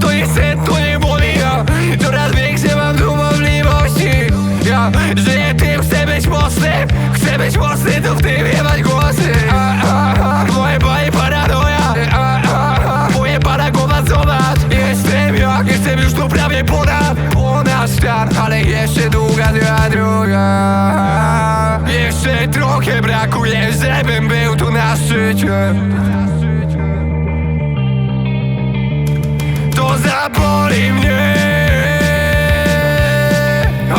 To nie sen, to nie boli ja Coraz większe mam tu możliwości Ja żyję tym, chcę być mocny Chcę być mocny, to w tym jebać głosy. A, a, a, Moje baje paranoja. A, a, a, Moje para głowa zobacz. Jestem jak, jestem już tu prawie ponad Ponad stan, ale jeszcze długa dnia droga Jeszcze trochę brakuje, żebym był tu na szczycie To zaboli mnie.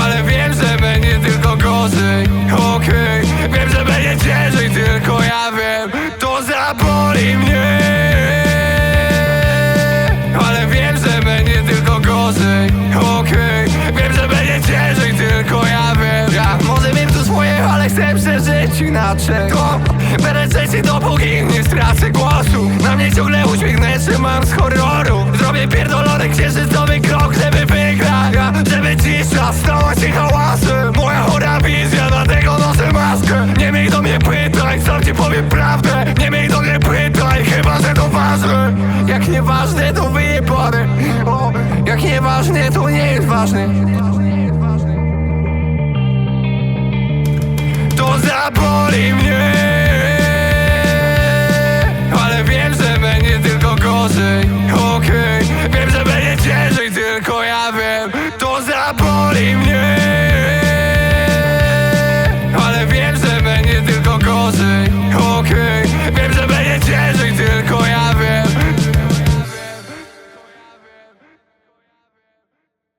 Ale wiem, że będzie tylko gorzej. Okej, wiem, że będzie ciężej Tylko ja wiem To zaboli mnie. Ale wiem, że będzie tylko gorzej. Okej, wiem, że będzie ciężej Tylko ja wiem. Ja może wiem tu swoje, ale chcę przeżyć inaczej. To będę trzeci dopóki nie stracę głosu. Na mnie ciągle uśmiechnę, mam z horroru Zrobię pierdolony księżycowy krok, żeby wygrać Żeby cisza stała się hałasem. Moja chora wizja, dlatego noszę maskę. Nie miej do mnie pytań, sam ci powiem prawdę. Nie miej do mnie pytań, chyba że to ważne. Jak nieważne to wyjebane. Jak nieważne to nie jest ważne. To zaboli mnie Okej, wiem,